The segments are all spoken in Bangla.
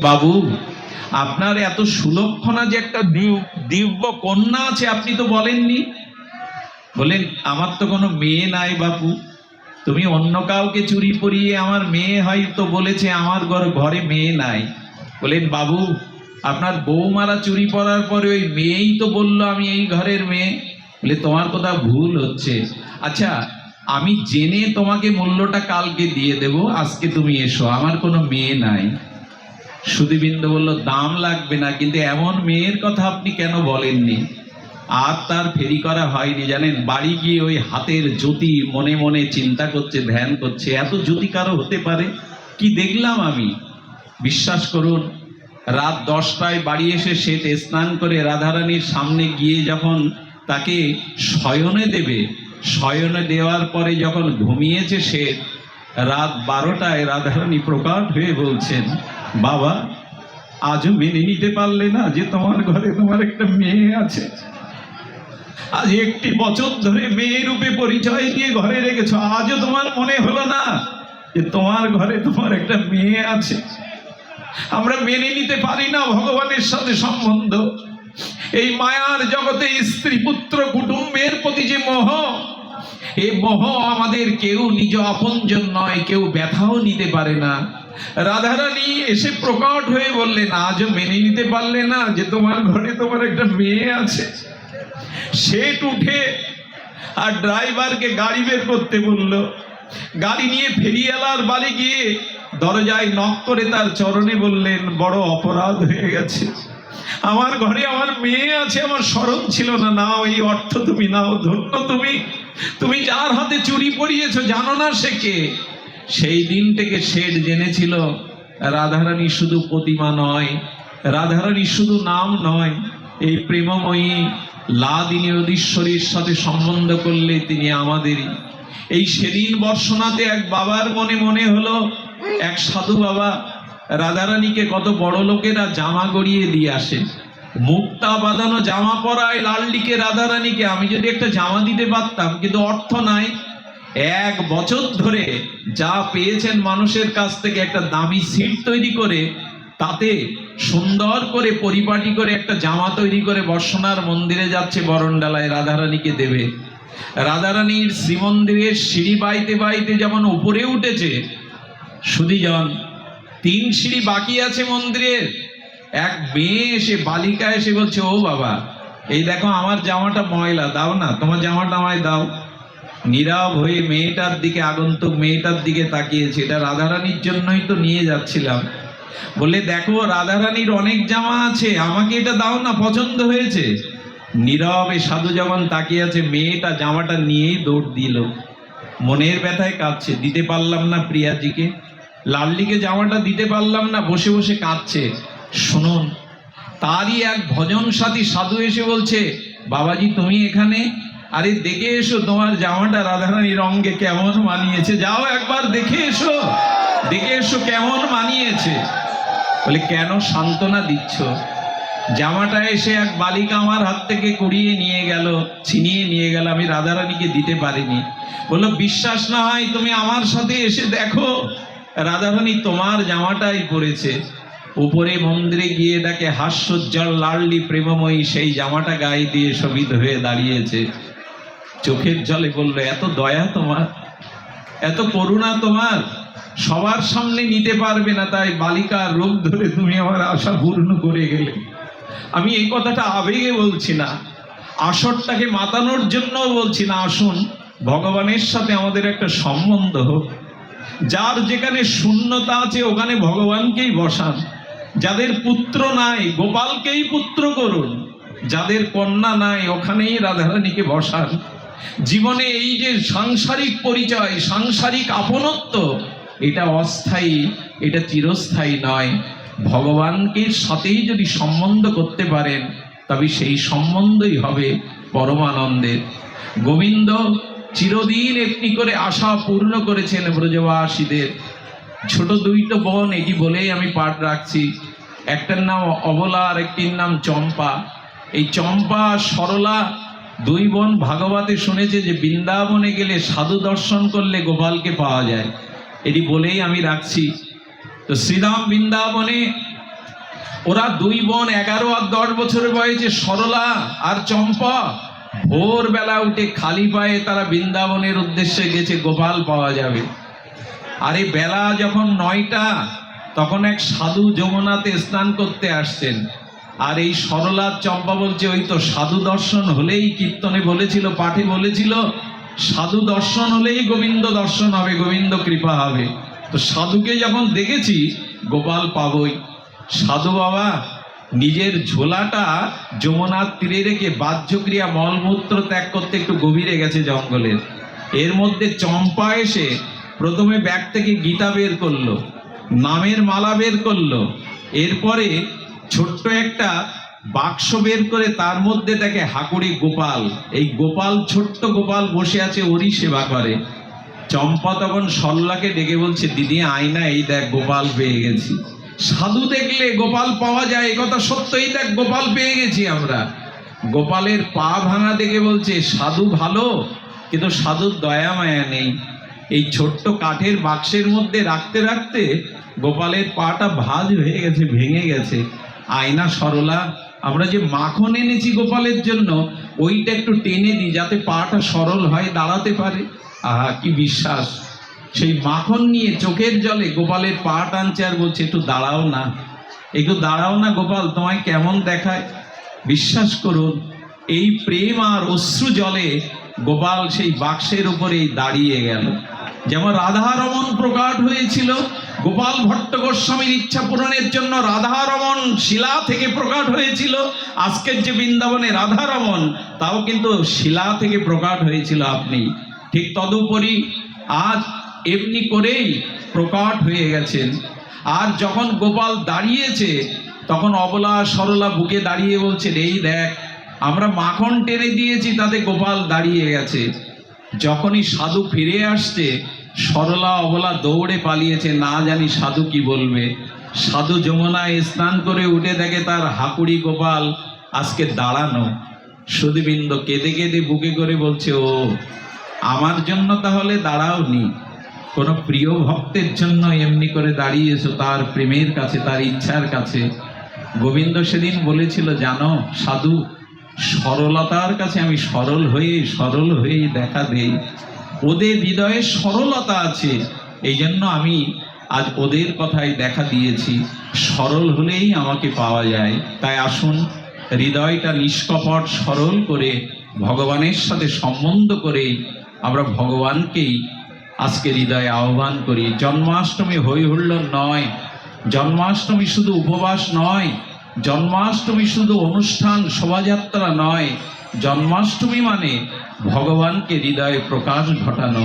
বাবু, আপনার এত সুলক্ষণা যে একটা দিব্য কন্যা আছে, আপনি তো বলেননি? বলেন আমার তো কোনো মেয়ে নাই বাপু। তুমি অন্য কাউকে চুরি পরিয়ে আমার মেয়ে হয়তো বলেছে, আমার ঘর, ঘরে মেয়ে নাই। বলেন বাবু, আপনার বৌমারা চুরি পরার পরে ওই মেয়েই তো বলল আমি এই ঘরের মেয়ে। বলে তোমার কথা ভুল হচ্ছে? আচ্ছা আমি জেনে তোমাকে মূল্যটা কালকে দিয়ে দেব, আজকে তুমি এসো, আমার কোনো মেয়ে নাই। সুদীবিন্দ বলল, দাম লাগবে না, কিন্তু এমন মেয়ের কথা আপনি কেন বলেননি? আর তার ফেরি করা হয়নি, জানেন? বাড়ি গিয়ে ওই হাতের জ্যোতি মনে মনে চিন্তা করছে, ধ্যান করছে, এত জ্যোতি কারও হতে পারে? কি দেখলাম আমি? বিশ্বাস করুন, রাত দশটায় বাড়ি এসে শ্বেত স্নান করে রাধারানীর সামনে গিয়ে যখন তাকে শয়নে দেবে, শয়নে দেওয়ার পরে যখন ঘুমিয়েছে সে রাত বারোটায় রাধারানী প্রকাট হয়ে বলছেন বাবা, আজও মেনে নিতে পারলে না যে তোমার ঘরে তোমার একটা মেয়ে আছে? আজ একটি বছর ধরে মেয়ে রূপে পরিচয় দিয়ে ঘরে রেখেছ, আজও তোমার মনে হলো না যে তোমার ঘরে তোমার একটা মেয়ে আছে? আমরা মেনে নিতে পারি না ভগবানের সাথে সম্বন্ধ। এই মায়ার জগতে স্ত্রী পুত্র কুটুম্বের প্রতি যে মোহ এই মোহ, আমাদের কেউ নিজ আপনজন নয়, কেউ ব্যথাও নিতে পারে না। রাধারানী এসে প্রকট হয়ে বললেন আজও মেনে নিতে পারলে না যে তোমার ঘরে তোমার একটা মেয়ে আছে। সেট উঠে আর ড্রাইভারকে গাড়ি বের করতে বলল। গাড়ি নিয়ে ফেরিয়ালার বাড়ি গিয়ে দরজায় নক করে তার চরণে বললেন, বড় অপরাধ হয়ে গেছে। আমার ঘরে আমার মেয়ে আছে, আমার স্মরণ ছিল না। নাও, এই অর্থ তুমি, নাও, ধন্য তুমি। তুমি যার হাতে চুরি পরিয়েছো, জানো না সে কে? সেই দিন থেকে শেঠ জেনেছিল, রাধারানী শুধু প্রতিমা নয়, রাধারানী শুধু নাম নয়, এই প্রেমময়ী লাদিনী অধীশ্বরীর সাথে সম্বন্ধ করলে তিনি আমাদেরই। এই সেদিন বর্ষনাতে এক বাবার মনে মনে হলো, এক সাধু বাবা রাধারানীকে কত বড় লোকেরা জামা গড়িয়ে দিয়ে আসে। মুক্তা বাঁধানো জামা পরায় লালডিকে রাধারানীকে আমি যদি একটা জামা দিতে পারতাম, কিন্তু অর্থ নাই। এক বছর ধরে যা পেয়েছেন মানুষের কাছ থেকে একটা দামি সিট তৈরি করে, তাতে সুন্দর করে পরিপাটি করে একটা জামা তৈরি করে বর্ষনার মন্দিরে যাচ্ছে বরণডালায় রাধারানীকে দেবে। রাধারানীর শ্রীমন্দিরের সিঁড়ি বাইতে বাইতে যেমন উপরে উঠেছে সুদীজন তিন সিঁড়ি বাকি আছে মন্দিরের। এক মেয়ে এসে বালিকা এসে বলছে, ও বাবা, এই দেখো আমার জামাটা ময়লা, দাও না, তোমার জামাটা আমায় দাও। নীরব হয়ে মেয়েটার দিকে, আগন্তুক মেয়েটার দিকে তাকিয়েছে। এটা রাধারানীর জন্যই তো নিয়ে যাচ্ছিলাম। বলে দেখো, রাধারানীর অনেক জামা আছে, আমাকে এটা দাও না, পছন্দ হয়েছে। নীরবে সাধু যখন তাকিয়ে আছে, মেয়েটা জামাটা নিয়েই দৌড় দিল। মনের ব্যথায় কাঁদছে, দিতে পারলাম না প্রিয়াজিকে। লাল্লিকে জামাটা দিতে পারলাম না, বসে বসে কাঁদছে। শুনুন, তারই এক ভজন সাথী সাধু এসে বলছে, বাবাজি, তুমি এখানে? আরে দেখে এসো তোমার জামাটা রাধারানীর রঙে কেমন মানিয়েছে। যাও একবার দেখে এসো দেখে এসো কেমন মানিয়েছে। বলে, কেন সান্ত্বনা দিচ্ছ? জামাটা এসে এক বালিকা আমার হাত থেকে কুড়িয়ে নিয়ে গেল, ছিনিয়ে নিয়ে গেল, আমি রাধারানীকে দিতে পারিনি। বলল, বিশ্বাস না হয় তুমি আমার সাথে এসে দেখো, রাধারানী তোমার জামাটাই পরেছে। উপরে মন্দিরে গিয়ে দেখে হাস্যোজ্জ্বল লাললি প্রেমময়ী, সেই জামাটা গায়ে দিয়ে শোভিত হয়ে দাঁড়িয়েছে। চোখের জলে বলল, এত দয়া তোমার, এত করুণা তোমার, সবার সামনে নিতে পারবে না, তাই বালিকার রূপ ধরে তুমি আমার আশা পূর্ণ করে গেলে। আমি এই কথাটা আবেগে বলছি না, আসরটাকে মাতানোর জন্য বলছি না। আসুন, ভগবানের সাথে আমাদের একটা সম্বন্ধ হোক, যার যেখানে শূন্যতা আছে, ওখানে ভগবানকেই বসান। যাদের পুত্র নাই, গোপালকেই পুত্র করুন। যাদের কন্যা নাই, ওখানেই রাধারানীকে বসান। জীবনে এই যে সাংসারিক পরিচয়, সাংসারিক আপনত্ব, এটা অস্থায়ী, এটা চিরস্থায়ী নয়। ভগবানকে সাথেই যদি সম্বন্ধ করতে পারেন, তবে সেই সম্বন্ধই হবে পরমানন্দের। গোবিন্দ চিরদিন একটি করে আশা পূর্ণ করেছেন ব্রজবাসীদের। ছোট দুইটো বোন, এটি বলেই আমি পাঠ রাখছি। একটার নাম অবলা, আর একটির নাম চম্পা। এই চম্পা, সরলা, দুই বোন ভাগবতে শুনেছে যে বৃন্দাবনে গেলে সাধু দর্শন করলে গোপালকে পাওয়া যায়। এটি বলেই আমি রাখছি। তো শ্রীরাম বৃন্দাবনে, ওরা দুই বোন এগারো আর দশ বছরের বয়সে সরলা আর চম্পা ভোরবেলা উঠে খালি পায়ে তারা বৃন্দাবনের উদ্দেশ্যে গেছে গোপাল পাওয়া যাবে। আরে বেলা যখন নয়টা, তখন এক সাধু যমুনাতে স্নান করতে আসছেন। আর এই সরলা চম্পা বলছে, ওই তো সাধু দর্শন হলেই কীর্তনে বলেছিল, পাঠে বলেছিল। সাধু দর্শন হলেই গোবিন্দ দর্শন হবে, গোবিন্দ কৃপা হবে। তো সাধুকে যখন দেখেছি, গোপাল পাবই সাধু বাবা, নিজের ঝোলাটা যমুনার তীরে রেখে বাহ্যক্রিয়া মলমূত্র ত্যাগ করতে একটু গভীরে গেছে জঙ্গলের এর মধ্যে চম্পা এসে প্রথমে ব্যাগ থেকে গীতা বের করল, নামের মালা বের করল, এরপরে ছোট্ট একটা বাক্স বের করে তার মধ্যে দেখে হাকুড়ি গোপাল, এই গোপাল ছোট্ট গোপাল বসে আছে, ওরই সেবা করে। চম্পা তখন সল্লাকে ডেকে বলছে, দিদি, আয়না, এই দেখ, গোপাল পেয়ে গেছি। সাধু দেখলে গোপাল পাওয়া যায় কথা সত্যই, দেখ, গোপাল পেয়ে গেছি আমরা। গোপালের পা ভাঙা দেখে বলছে, সাধু ভালো, কিন্তু সাধুর দয়া মায়া নেই। এই ছোট্ট কাঠের বাক্সের মধ্যে রাখতে রাখতে গোপালের পাটা ভাজ হয়ে গেছে, ভেঙে গেছে। আয়না সরলা, আমরা যে মাখন এনেছি গোপালের জন্য, ওইটা একটু টেনে দিই যাতে পাটা সরল হয়, দাঁড়াতে পারে। আহা, কি বিশ্বাস! সেই মাখন নিয়ে চোখের জলে গোপালের পা টানছে আর বলছে, একটু দাঁড়াও না। একটু দাঁড়াও না গোপাল, তোমায় কেমন দেখায়? বিশ্বাস করুন, এই প্রেম আর অশ্রু জলে গোপাল সেই বাক্সের উপরেই দাঁড়িয়ে গেল। যেমন রাধারমন প্রকাট হয়েছিল, গোপাল ভট্ট গোস্বামীর ইচ্ছা পূরণের জন্য রাধারমন শিলা থেকে প্রকাট হয়েছিল। আজকের যে বৃন্দাবনে রাধারমন, তাও কিন্তু শিলা থেকে প্রকাট হয়েছিল আপনি। ঠিক তদুপরি আজ এমনি করেই প্রকাট হয়ে গেছেন। আর যখন গোপাল দাঁড়িয়েছে, তখন অবলা সরলা বুকে দাঁড়িয়ে বলছেন, এই দেখ, আমরা মাখন টেনে দিয়েছি, তাতে গোপাল দাঁড়িয়ে গেছে। যখনই সাধু ফিরে আসছে, সরলা অবলা দৌড়ে পালিয়েছে, না জানি সাধু কি বলবে। সাধু যমুনায় স্নান করে উঠে দেখে তার হাকুড়ি গোপাল আজকে দাঁড়ানো। সুদীবিন্দ কেঁদে কেঁদে বুকে করে বলছে, ও, আমার জন্য তাহলে দাঁড়াওনি। কোনো প্রিয় ভক্তের জন্য এমনি করে দাঁড়িয়েছো তার প্রেমের কাছে, তার ইচ্ছার কাছে। গোবিন্দ সেদিন বলেছিল, জানো, সাধু সরলতার কাছে আমি সরল হয়ে সরল হয়ে দেখা দেই। ওদের হৃদয়ে সরলতা আছে এই জন্য আমি আজ ওদের কথাই দেখা দিয়েছি। সরল হলেই আমাকে পাওয়া যায়। তাই আসুন, হৃদয়টা নিষ্কপট, সরল করে ভগবানের সাথে সম্বন্ধ করে আমরা ভগবানকেই আজকে হৃদয়ে আহ্বান করি। জন্মাষ্টমী হই হুল্লোড় নয়। জন্মাষ্টমী শুধু উপবাস নয় জন্মাষ্টমী শুধু অনুষ্ঠান শোভাযাত্রা নয়, জন্মাষ্টমী মানে ভগবানকে হৃদয়ে প্রকাশ ঘটানো,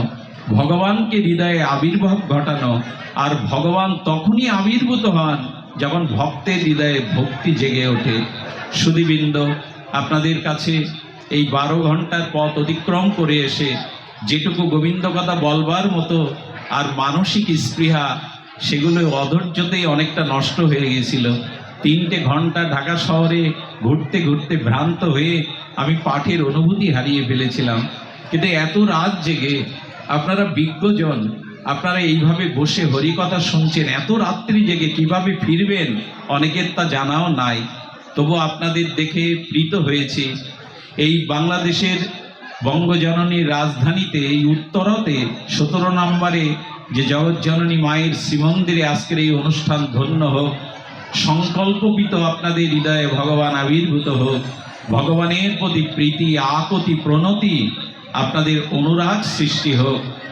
ভগবানকে হৃদয়ে আবির্ভাব ঘটানো, আর ভগবান তখনই আবির্ভূত হন যখন ভক্তের হৃদয়ে ভক্তি জেগে ওঠে। সুদীবৃন্দ আপনাদের কাছে এই বারো ঘণ্টার পথ অতিক্রম করে এসে যেটুকু গোবিন্দ কথা বলবার মতো আর মানসিক স্পৃহা, সেগুলো অধৈর্যতেই অনেকটা নষ্ট হয়ে গেছিল তিনটে ঘণ্টা ঢাকা শহরে ঘুরতে ঘুরতে ভ্রান্ত হয়ে আমি পাঠের অনুভূতি হারিয়ে ফেলেছিলাম। কিন্তু এত রাত জেগে আপনারা বিজ্ঞজন, আপনারা এইভাবে বসে হরিকথা শুনছেন, এত রাত্রি জেগে কীভাবে ফিরবেন অনেকের তা জানাও নাই। তবু আপনাদের দেখে প্রীত হয়েছে। এই বাংলাদেশের বঙ্গজননীর রাজধানীতে, এই উত্তরতে সতেরো নম্বরে যে জগৎজননী মায়ের শ্রীমন্দিরে আজকের এই অনুষ্ঠান ধন্য হোক সংকল্পবিত আপনাদের হৃদয়ে ভগবান আবির্ভূত হোক। ভগবানের প্রতি প্রীতি, আকতি, প্রণতি আপনাদের অনুরাগ সৃষ্টি হোক।